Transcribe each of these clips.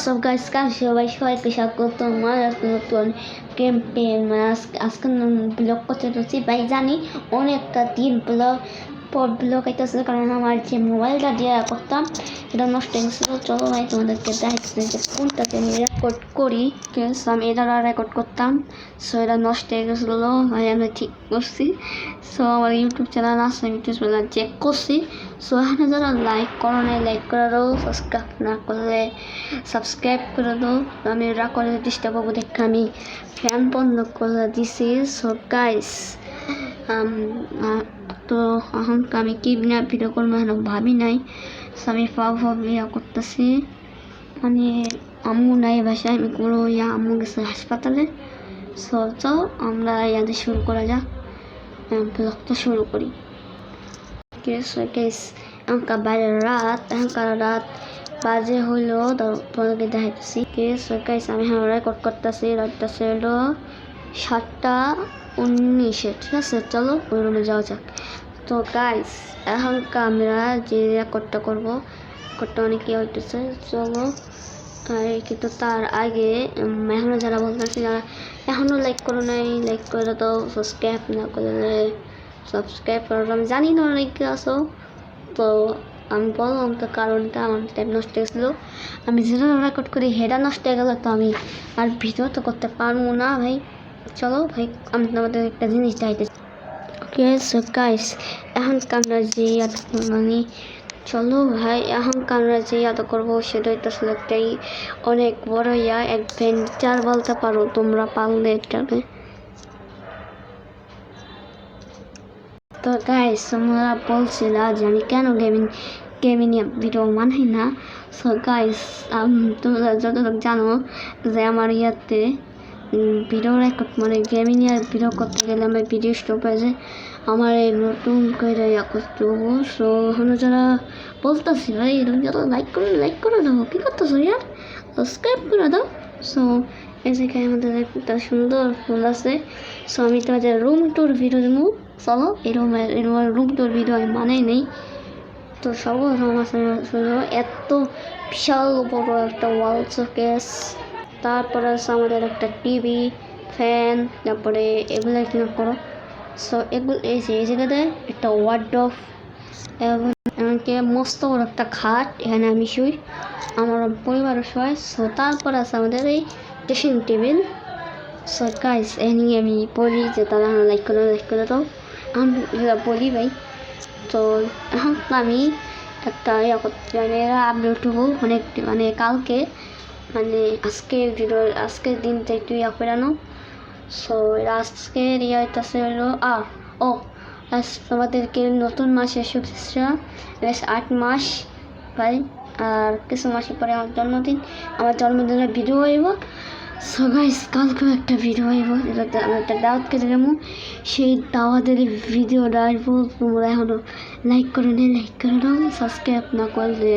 সব গাছ কাজ সবাই সবাইকে স্বাগত আমার আজকে নতুন ক্যাম্পেইন আজকে ব্লগ করতে যাচ্ছি ভাই জানি অনেকটা দিন ব্লগ পর ব্লগ আইতেছে কারণ আমার যে মোবাইলটা দিয়ে করতাম এটা নষ্ট হয়ে গেছিল চলো ভাই তোমাদেরকে দেখাচ্ছি যে কোনটাতে আমি রেকর্ড করি কিন্তু আমি এটা রেকর্ড করতাম সো এটা নষ্ট হয়ে গেছিল ভাই আমি ঠিক করছি সো আমার ইউটিউব চ্যানেল আছে ইউটিউব চ্যানেল চেক করছি সো এখানে যারা লাইক করো না লাইক করে দাও সাবস্ক্রাইব না করলে সাবস্ক্রাইব করে দাও আমি ওরা করে ডিস্টার্ব হব দেখে আমি ফ্যান বন্ধ করে দিছি সো গাইস তো এখন আমি কি ভিডিও করব এখন ভাবি নাই। আমি ফাও ফাও ইয়া করতেছি। মানে আম্মু নাই বাসায়, আমি কোনো ইয়া আম্মু গেছে হাসপাতালে। সো চল আমরা ইয়াদের শুরু করা যাক। ব্লগটা শুরু করি। কেস এখনকার বাইরে রাত, এখনকার রাত বাজে হইল তোমাকে দেখাইতেছি। কেস কেস আমি এখন রেকর্ড করতেছি, রাতটা হলো সাতটা। উনিশে, ঠিক আছে? চলো, ওই রুমে যাওয়া যাক। তো গাইস এখন আমরা যে রেকর্ডটা করব রেকর্ডটা অনেক হইতেছে, চলো। আর কিন্তু তার আগে এখনও যারা বলতেছে যারা এখনও লাইক করো নাই লাইক করে তো সাবস্ক্রাইব না করলে সাবস্ক্রাইব করো। আমি জানি না অনেক আসো তো আমি বললাম তো কারণটা, আমার টাইম নষ্ট হয়েছিল আমি যেটা রেকর্ড করি হেডা নষ্ট হয়ে গেলো, তো আমি আর ভিডিও তো করতে পারব না ভাই। চলো ভাই, আমি তোমাদের একটা জিনিস চাইতে ওকে সো গাইস এখন আমরা যে ইয়াদ মানে চলো ভাই এখন আমরা যে ইয়াদ করব সেটা হইতেছিল একটাই অনেক বড় ইয়া অ্যাডভেঞ্চার বলতে পারো, তোমরা পারলে এটাকে তো গাইস তোমরা বলছিলা যে আমি কেন গেমিং গেমিং ভিডিও মানাই না? সো গাইস তোমরা যতটুকু জানো যে আমার ইয়াতে ভিডিও রেকর্ড মানে গেমিং ভিডিও করতে গেলে আমার ভিডিও স্টপ যায় আমার এই নতুন করে ইয়া হব। সো এখনও যারা বলতেছি, ভাই এরকম যারা লাইক করে লাইক করে দাও? কী করতেছো ইয়ার? সাবস্ক্রাইব করে দাও। সো এই জায়গায় আমাদের একটা সুন্দর ফুল আছে। সো আমি তোমাদের রুম টুর ভিডিও দেবো। চলো এরকম এরকম রুম টুর ভিডিও আমি মানেই নেই। তো সর্বপ্রথম আছে এত বিশাল বড় একটা ওয়াল শোকেস তারপরে আছে আমাদের একটা টিভি, ফ্যান, তারপরে এগুলো কিনা করো? সো এগুলো, এই যে, এই জায়গাতে একটা ওয়ার্ডফ এবং এমনকি মস্ত বড় একটা খাট, এখানে আমি শুই, আমার পরিবারও শোয় সো তারপর আছে আমাদের এই ড্রেসিং টেবিল সো গাইস এখানে আমি বলি যে, তারা লাইক করে লাইক করে দাও আমি বলি ভাই, তো এখন আমি একটা ইয়া করতে মানে আপলোড হব, অনেক মানে কালকে মানে আজকে ভিডিও আজকের দিনটা একটু ইয়া করানো সো আজকের ইয়ে হলো আর ও, আজ তোমাদেরকে নতুন মাসের শুভেচ্ছা। বেশ আট মাস, ভাই, আর কিছু মাসের পরে আমার জন্মদিন। আমার জন্মদিনের ভিডিও হইব। সো গাইস কালকেও একটা ভিডিও হইব। যেটাতে আমি একটা দাওয়াত কেটে দেবো সেই দাওয়াতের ভিডিওটা আসব তোমরা এখনও লাইক করে নে লাইক করে দাও সাবস্ক্রাইব না করলে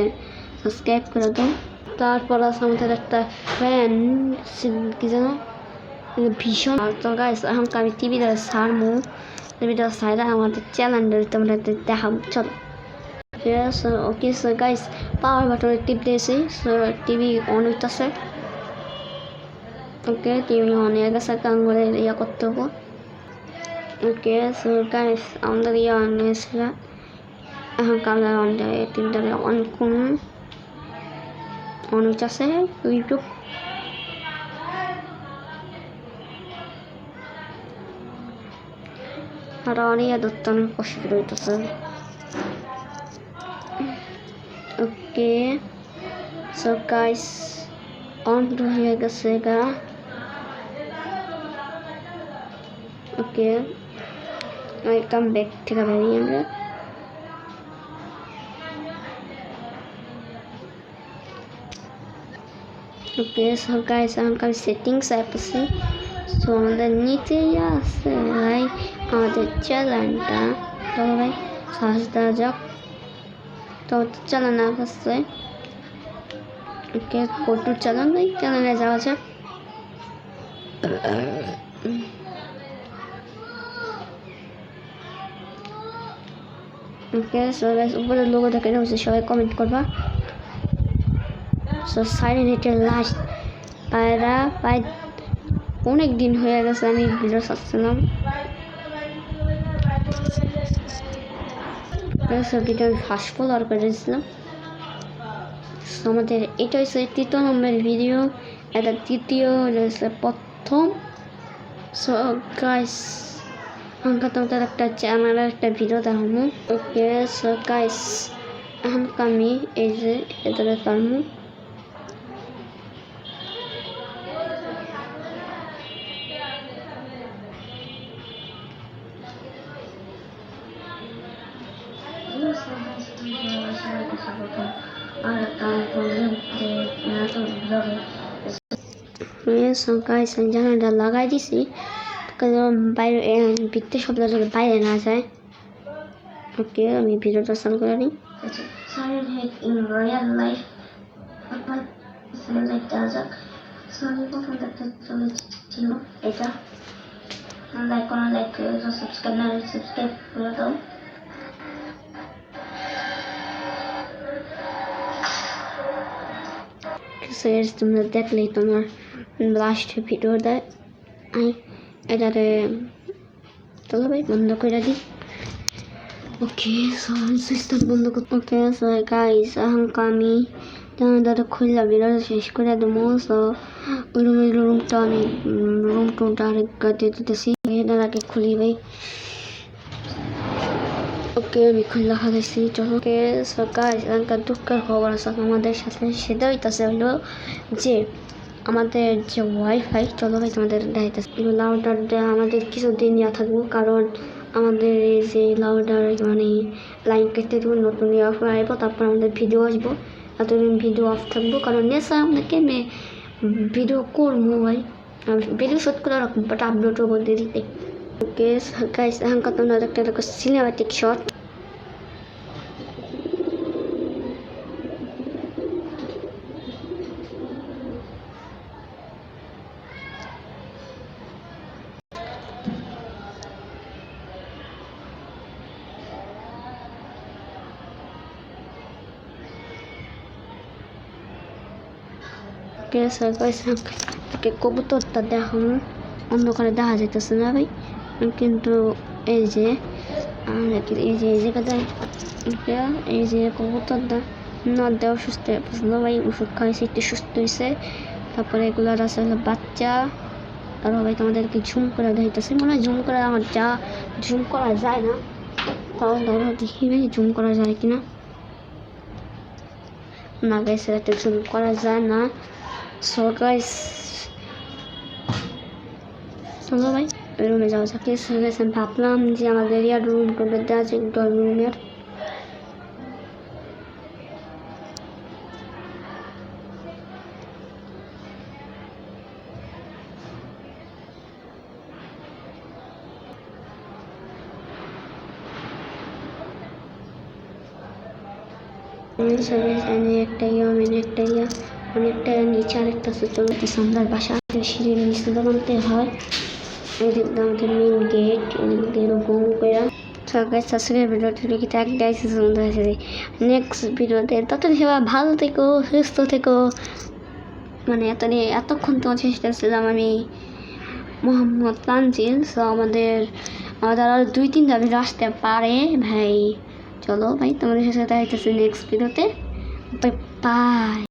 সাবস্ক্রাইব করে দাও। তারপর আছে আমাদের একটা ফ্যান কি জানো ভীষণ তো গাইস এখন আমি টিভিটা সারমু টিভিটা সাইরা আমাদের চ্যানেলটা তোমরা দেখাম চলো। ওকে সো গাইস পাওয়ার বাটনে টিপ দিয়েছি। টিভি অন হইতেছে। ওকে টিভি অন হয়ে গেছে কাম করে ইয়া করতে হব। ওকে সো গাইস আমাদের ইয়ে অন হয়েছিল এখন কালার অন টিভিটা অন করুন। অন হইতেছে YouTube Rani adottan koşturuyordu. Okay. So guys, on হয়ে গেছে গা ওকে একদম ব্যাগ থেকে বেরিয়ে আমরা ওকে সো গাইস এখন সেটিংস অ্যাপসে সো আমাদের নিচেই আছে ভাই আমাদের চ্যানেলটা চলো ভাই সাহস দেওয়া যাক তো চ্যানেল আসছে ওকে কটুর চ্যানেল ভাই চ্যানেলে যাওয়া যাক ওকে সবাই উপরে লোগো দেখে হচ্ছে সবাই কমেন্ট করবা। সো সাইলেন্ট হিটের লাস্ট পায়রা প্রায় অনেক দিন হয়ে গেছে, আমি ভিডিও ছাড়ছিলাম। ভিডিও আমি ফার্স্ট ফলোয়ার করে দিয়েছিলাম। আমাদের এটা হচ্ছে তৃতীয় নম্বরের ভিডিও এটা তৃতীয় হচ্ছে প্রথম। সো গাইস আমাকে তোমাদের একটা চ্যানেলের একটা ভিডিও দেখাবো। ওকে সো গাইস এখন আমি এই যে এটা পারব আমি জানাটা লাগাই দিছি বাইরে ভিত্তি শব্দ যাতে বাইরে না যায় ওকে আমি ভিডিওটা চালু করে নিই এটা লাইক কোনো লাইক করে সাবস্ক্রাইব সাবস্ক্রাইব করে দাও সেস তোমরা দেখলেই তোমার লাস্ট ভিডিওটা আমি এটাতে চলো ভাই বন্ধ করে দিই ওকে সিস্টেম বন্ধ করতে ওকে সো গাইস এখন আমি দাদা খুললাম ভিডিওটা শেষ করে দেবো সো ওই রুমের রুমটা আমি রুম টুমটা আরেক দিয়ে দিতেছি দাদাকে খুলি ভাই ওকে আমি খুললা খালাইছি চলো ওকে সো এখানকার দুঃখের খবর আছে। আমাদের সাথে সেটা হইতাছে হলো যে, আমাদের যে ওয়াইফাই চলো ভাই তোমাদের দেখাইতেছে। লাউডারটা আমাদের কিছুদিন ইয়া থাকব, কারণ আমাদের এই যে লাউডার মানে লাইন কেটে দেবো, নতুন অফার আসব, তারপর আমাদের ভিডিও আসব। এতদিন ভিডিও অফ থাকব, কারণ নেশা আপনাকে মে ভিডিও করব ভাই। ভিডিও শুট করে রাখব বাট আপলোডও বলতে দিতে। ওকে গাইস এখানকার তোমরা একটা দেখো সিনেমাটিক শট কবুতরটা দেখানো অন্ধকারে দেখা যাইতেছে না, ভাই। কিন্তু এই যে এই যে, এই জায়গাটা এই যে কবুতরটা না দেওয়া সুস্থ বুঝলো ভাই ওষুধ খাইছে একটু সুস্থ হয়েছে তারপরে এগুলোর আছে বাচ্চা, আর ভাই তোমাদেরকে ঝুম করে দেখাইতেছে। মনে হয় ঝুম করে আমার যা, ঝুম করা যায় না। তাও ধরো দেখি ভাই, ঝুম করা যায় কিনা। না গাইছে একটা ঝুম করা যায় না। সো ভাই। রুমে যাওয়া যাক। আমি ভাবলাম যে আমাদের ইয়ার রুম টোমে দেওয়া আছে ড্রয়িং রুমের। একটা ইয়া মানে একটা ইয়া, অনেকটা নিচে আরেকটা চলতে সন্ধ্যার বাসা। সিঁড়ির নিচে নামতে হয়। আমাদের মেন গেট এরকম করে সরকার শাশুড়ির ভিডিওটি লিখিতে এক গাইস সুন্দর হয়েছে নেক্সট ভিডিওতে তত সেবা ভালো থেকো সুস্থ থেকো মানে এত এতক্ষণ তোমার চেষ্টা ছিলাম আমি মোহাম্মদ তানজিল। সো আমাদের আমাদের আরও দুই তিন দাবি আসতে পারে, ভাই। চলো, ভাই, তোমাদের সাথে দেখা হইতেছে নেক্সট ভিডিওতে বাই